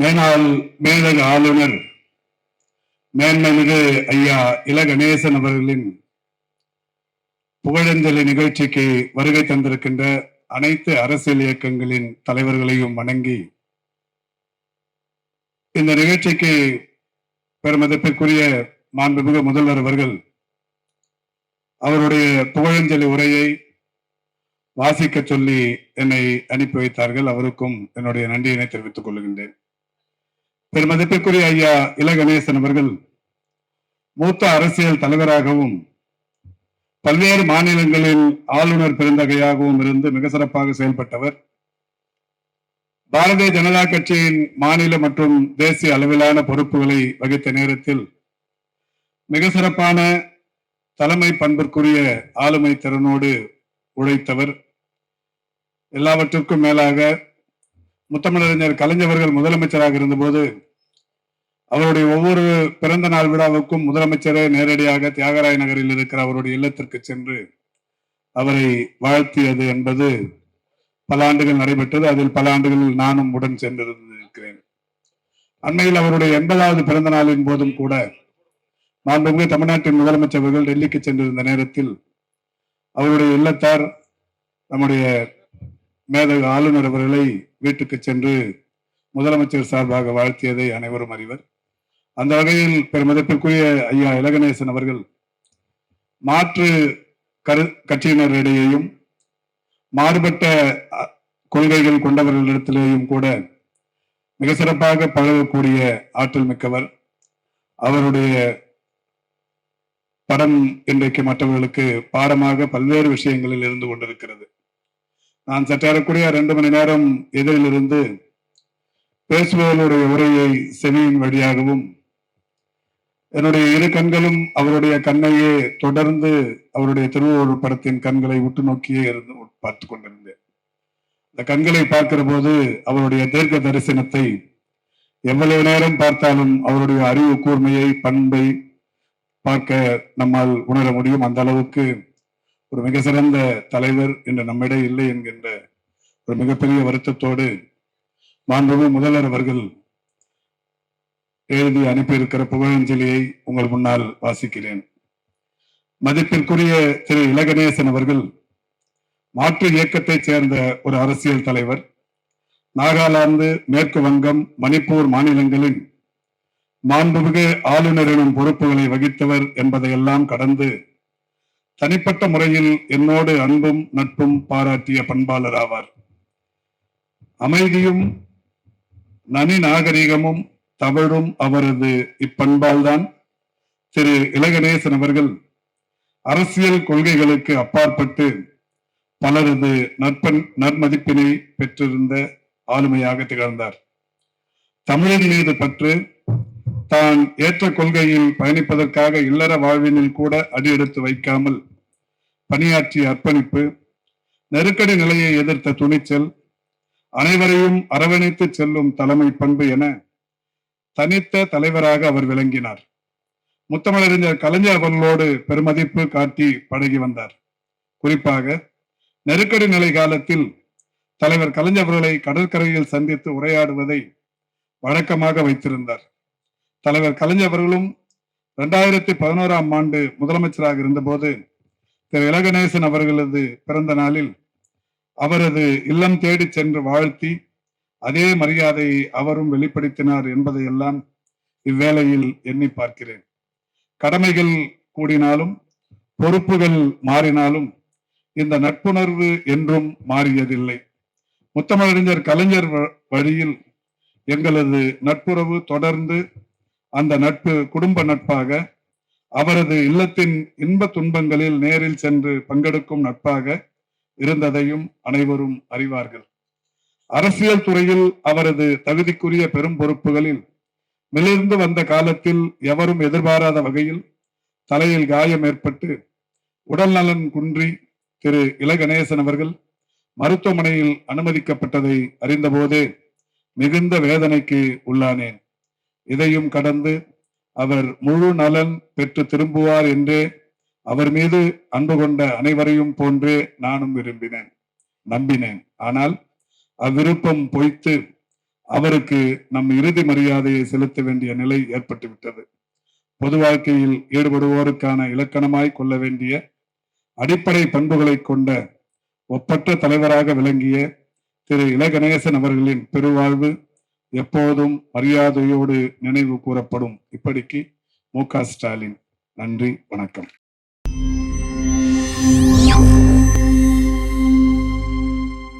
மேலாள் மேலக ஆளுநர் மேன்மைமிகு ஐயா இல கணேசன் அவர்களின் புகழஞ்சலி நிகழ்ச்சிக்கு வருகை தந்திருக்கின்ற அனைத்து அரசியல் இயக்கங்களின் தலைவர்களையும் வணங்கி இந்த நிகழ்ச்சிக்கு பெருமதிப்பிற்குரிய மாண்புமிகு முதல்வர் அவர்கள் அவருடைய புகழஞ்சலி உரையை வாசிக்க சொல்லி என்னை அனுப்பி வைத்தார்கள். அவருக்கும் என்னுடைய நன்றியினை தெரிவித்துக் கொள்கின்றேன். பெருமதிப்பிற்குரிய ஐயா இல கணேசன் அவர்கள் மூத்த அரசியல் தலைவராகவும் பல்வேறு மாநிலங்களில் ஆளுநர் பெருந்தகையாகவும் இருந்து மிக சிறப்பாக செயல்பட்டவர். பாரதிய ஜனதா கட்சியின் மாநில மற்றும் தேசிய அளவிலான பொறுப்புகளை வகித்த நேரத்தில் மிக சிறப்பான தலைமை பண்பிற்குரிய ஆளுமை திறனோடு உழைத்தவர். எல்லாவற்றிற்கும் மேலாக முத்தமிழறிஞர் கலைஞர்கள் முதலமைச்சராக இருந்தபோது அவருடைய ஒவ்வொரு பிறந்த நாள் விழாவுக்கும் முதலமைச்சரே நேரடியாக தியாகராய நகரில் இருக்கிற அவருடைய இல்லத்திற்கு சென்று அவரை வாழ்த்தியது என்பது பல ஆண்டுகள் நடைபெற்றது. அதில் பல ஆண்டுகளில் நானும் உடன் சென்றிருந்திருக்கிறேன் அண்மையில் அவருடைய எண்பதாவது பிறந்த நாளின் போதும் கூட மாண்புமிகு தமிழ்நாட்டின் முதலமைச்சர் அவர்கள் டெல்லிக்கு சென்றிருந்த நேரத்தில் அவருடைய இல்லத்தார் நம்முடைய மேதகு ஆளுநர் அவர்களை வீட்டுக்கு சென்று முதலமைச்சர் சார்பாக வாழ்த்தியதை அனைவரும் அறிவர். அந்த வகையில் பெருமதிப்பிற்குரிய ஐயா இலகணேசன் அவர்கள் மாற்று கரு கட்சியினரிடையேயும் மாறுபட்ட கொள்கைகள் கொண்டவர்களிடத்திலேயும் கூட மிக சிறப்பாக பழகக்கூடிய ஆற்றல் மிக்கவர். அவருடைய படம் இன்றைக்கு மற்றவர்களுக்கு பாடமாக பல்வேறு விஷயங்களில் இருந்து கொண்டிருக்கிறது. நான் சற்றேறக்குரிய ரெண்டு மணி நேரம் எதிரில் இருந்து பேசுபவர்களுடைய உரையை செவியின் வழியாகவும் என்னுடைய இரு கண்களும் அவருடைய கண்ணையே தொடர்ந்து அவருடைய திருவள்ளுவர் படத்தின் கண்களை உற்று நோக்கியே இருந்து பார்த்து கொண்டிருந்தேன். இந்த கண்களை பார்க்கிற போது அவருடைய தீர்க்க தரிசனத்தை எவ்வளவு நேரம் பார்த்தாலும் அவருடைய அறிவு கூர்மையை பண்பை பார்க்க நம்மால் உணர முடியும். அந்த அளவுக்கு ஒரு மிக சிறந்த தலைவர் என்று நம்மிடையே இல்லை என்கின்ற ஒரு மிகப்பெரிய வருத்தத்தோடு மாண்புமிகு முதல்வர் அவர்கள் எழுதி அனுப்பியிருக்கிற புகழஞ்சலியை உங்கள் முன்னால் வாசிக்கிறேன். மதிப்பிற்குரிய திரு இலகணேசன் அவர்கள் மாற்று இயக்கத்தைச் சேர்ந்த ஒரு அரசியல் தலைவர். நாகாலாந்து மேற்கு வங்கம் மணிப்பூர் மாநிலங்களின் மாண்புமிகு ஆளுநரிடம் பொறுப்புகளை வகித்தவர் என்பதையெல்லாம் கடந்து தனிப்பட்ட முறையில் என்னோடு அன்பும் நட்பும் பாராட்டிய பண்பாளர் ஆவார். அமைதியும் நனி நாகரிகமும் தவழும் அவரது இப்பண்பால்தான். திரு இலகணேசன் அவர்கள் அரசியல் கொள்கைகளுக்கு அப்பாற்பட்டு பலரது நற்பன் நன்மதிப்பினை பெற்றிருந்த ஆளுமையாக திகழ்ந்தார். தமிழின் மீது பற்று தான் ஏற்ற கொள்கையில் பயணிப்பதற்காக இல்லற வாழ்வினில் கூட அடியெடுத்து வைக்காமல் பணியாற்றிய அர்ப்பணிப்பு நெருக்கடி நிலையை எதிர்த்த துணிச்சல் அனைவரையும் அரவணைத்து செல்லும் தலைமை பண்பு என தனித்த தலைவராக அவர் விளங்கினார். முத்தமிழறிஞர் கலைஞர் அவர்களோடு பெருமதிப்பு காட்டி பழகி வந்தார். குறிப்பாக நெருக்கடி நிலை காலத்தில் தலைவர் கலைஞர் அவர்களை கடற்கரையில் சந்தித்து உரையாடுவதை வழக்கமாக வைத்திருந்தார். தலைவர் கலைஞர் அவர்களும் இரண்டாயிரத்தி பதினோராம் ஆண்டு முதலமைச்சராக இருந்தபோது திரு இலகணேசன் அவர்களது பிறந்த நாளில் அவரது இல்லம் தேடி சென்று வாழ்த்தி அதே மரியாதையை அவரும் வெளிப்படுத்தினார் என்பதையெல்லாம் இவ்வேளையில் எண்ணி பார்க்கிறேன். கடமைகள் கூடினாலும் பொறுப்புகள் மாறினாலும் இந்த நட்புணர்வு என்றும் மாறியதில்லை. முத்தமிழறிஞர் கலைஞர் வ- வழியில் எங்களது நட்புறவு தொடர்ந்து அந்த நட்பு குடும்ப நட்பாக அவரது இல்லத்தின் இன்ப துன்பங்களில் நேரில் சென்று பங்கெடுக்கும் நட்பாக இருந்ததையும் அனைவரும் அறிவார்கள். அரசியல் துறையில் அவரது தகுதிக்குரிய பெரும் பொறுப்புகளில் மிளிர்ந்து வந்த காலத்தில் எவரும் எதிர்பாராத வகையில் தலையில் காயம் ஏற்பட்டு உடல் நலன் குன்றி திரு இலகணேசன் அவர்கள் மருத்துவமனையில் அனுமதிக்கப்பட்டதை அறிந்தபோதே மிகுந்த வேதனைக்கு உள்ளானேன். இதையும் கடந்து அவர் முழு நலன் பெற்று திரும்புவார் என்றே அவர் மீது அன்பு கொண்ட அனைவரையும் போன்றே நானும் விரும்பினேன் நம்பினேன். ஆனால் அவ்விருப்பம் பொய்த்து அவருக்கு நம் இறுதி மரியாதையை செலுத்த வேண்டிய நிலை ஏற்பட்டுவிட்டது. பொது வாழ்க்கையில் ஈடுபடுவோருக்கான இலக்கணமாய் கொள்ள வேண்டிய அடிப்படை பண்புகளை கொண்ட ஒப்பற்ற தலைவராக விளங்கிய திரு இலகணேசன் அவர்களின் பெருவாழ்வு எப்போதும் மரியாதையோடு நினைவு கூறப்படும் இப்படிக்கு மு ஸ்டாலின். நன்றி வணக்கம்.